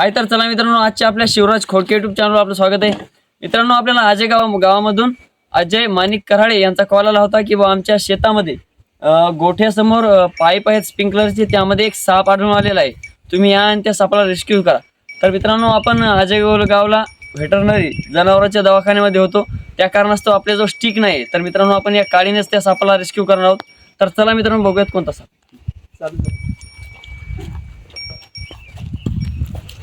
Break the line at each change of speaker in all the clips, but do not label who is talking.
हाय तर चला मित्रांनो आजच्या आपल्या शिवराज खोडके युट्यूब चॅनलवर आपलं स्वागत आहे. मित्रांनो आपल्याला अजय गाव गावामधून अजय माणिक कराळे यांचा कॉल आला होता की बा आमच्या शेतामध्ये गोठ्यासमोर पाईप आहेत स्प्रिंकलरचे त्यामध्ये एक साप आढळून आलेला आहे. तुम्ही या आणि त्या सापाला रेस्क्यू करा. तर मित्रांनो आपण अजय गावला व्हेटरनरी जनावरांच्या दवाखान्यामध्ये होतो. त्या कारणास्तव आपल्याजवळ स्टिक नाही तर मित्रांनो आपण या काळीनेच त्या सापाला रेस्क्यू करणार आहोत. तर चला मित्रांनो बघूयात कोणता साप.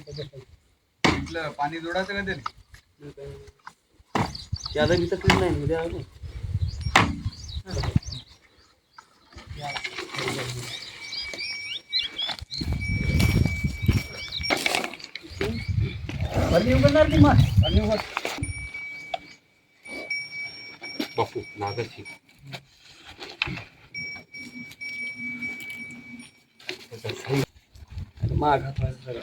पाणी जोडायचं का ते
ज्यादा भी तकलीफ नाही उद्या आलो.
पाणी उघडणार की मग? पाणी उघड.
बापू नागरची
माग सगळा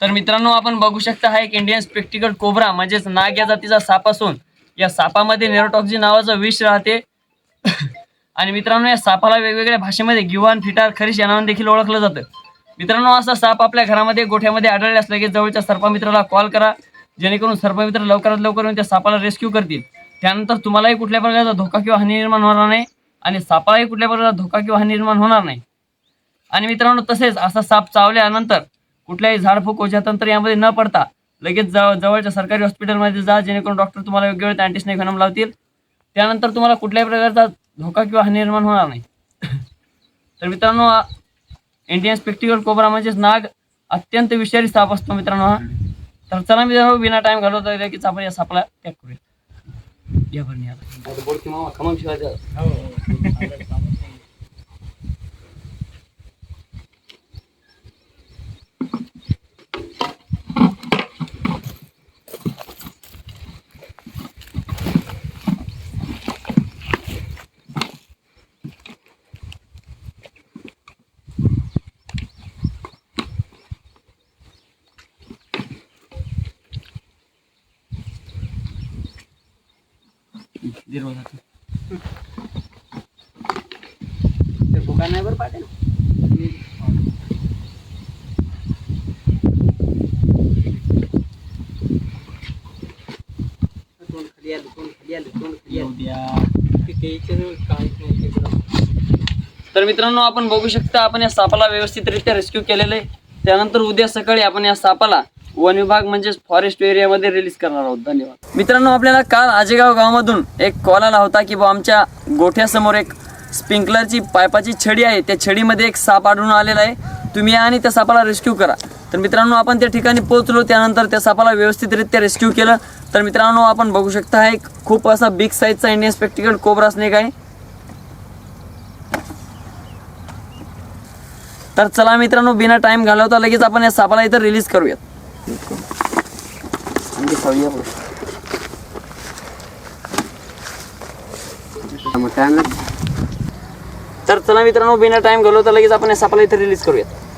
तर मित्रांनो आपण बघू शकता हा एक इंडियन स्पेक्टिकल कोबरा म्हणजेच नाग या जातीचा साप असून या सापामध्ये नेरोटॉक्झी नावाचं विष राहते. आणि मित्रांनो या सापाला वेगवेगळ्या भाषेमध्ये गिवान फिटार खरीश या नावाने देखील ओळखलं जातं. मित्रांनो असा साप आपल्या घरामध्ये गोठ्यामध्ये आढळले असले की जवळच्या सर्पमित्राला कॉल करा. जेणेकरून सर्पमित्र लवकरात लवकर येऊन त्या सापाला रेस्क्यू करतील. त्यानंतर तुम्हालाही कुठल्या प्रकारचा धोका किंवा हानी निर्माण होणार नाही आणि सापालाही कुठल्या प्रकारचा धोका किंवा हानी निर्माण होणार नाही. आणि मित्रांनो तसेच असा साप चावल्यानंतर कुठल्याही झाडफूक ओझ्यातंत्र यामध्ये न पडता लगेच जवळ जवळच्या सरकारी हॉस्पिटलमध्ये जा जेणेकरून डॉक्टर तुम्हाला योग्य वेळेत अँटीस्नेक वेनम लावतील. त्यानंतर तुम्हाला कुठल्याही प्रकारचा धोका किंवा हानी निर्माण होणार नाही. तर मित्रांनो हा इंडियन स्पेक्टिकल कोबरा म्हणजेच नाग अत्यंत विषारी साप असतो मित्रांनो हा. तर चला मित्रांनो बिना टाइम घालवता लगेच आपण या सापाला टॅक करूया. या बरं या बरं. बोलकी मामा खमंग शिवाय द्या. दीड वाजता. ते भुका नाही बरं पाटील
तोंड खाली आलं तोंड खाली आलं तोंड खाली आलं ते त्याच्याजवळ काहीच नाही ते बरं.
तर मित्रांनो आपण बघू शकता आपण या सापाला व्यवस्थितरित्या रेस्क्यू केलेलं आहे त्यानंतर उद्या सकाळी आपण या सापाला वन विभाग म्हणजेच फॉरेस्ट एरियामध्ये रिलीज करणार आहोत. धन्यवाद. मित्रांनो आपल्याला काल आजेगाव गावामधून एक कॉल आला होता की बा आमच्या गोठ्यासमोर एक स्प्रिंकलरची पायपाची छडी आहे. त्या छडीमध्ये एक साप आढळून आलेला आहे. तुम्ही या आणि त्या सापाला रेस्क्यू करा. तर मित्रांनो आपण त्या ठिकाणी पोहोचलो. त्यानंतर त्या सापाला व्यवस्थितरित्या रेस्क्यू केलं. तर मित्रांनो आपण बघू शकता हा एक खूप असा बिग साईजचा इंडियन स्पेक्टिकल कोबरा स्नेक आहे. तर चला मित्रांनो बिना टाईम घालवता लगेच आपण या सापाला इथं रिलीज करूयात. आणखी खाऊया बघ. तर चला मित्रांनो बिना टाइम घालवता लगेच आपण या सापाला इथे रिलीज करूयात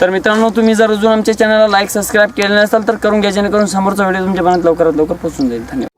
तर मित्रांनो तुम्ही जर अजून आमच्या चॅनलला लाईक सबस्क्राईब केले नसाल तर करून घ्या जेणेकरून समोरचा व्हिडिओ तुमच्या मनात लवकरात लवकर पोहोचून जाईल. धन्यवाद.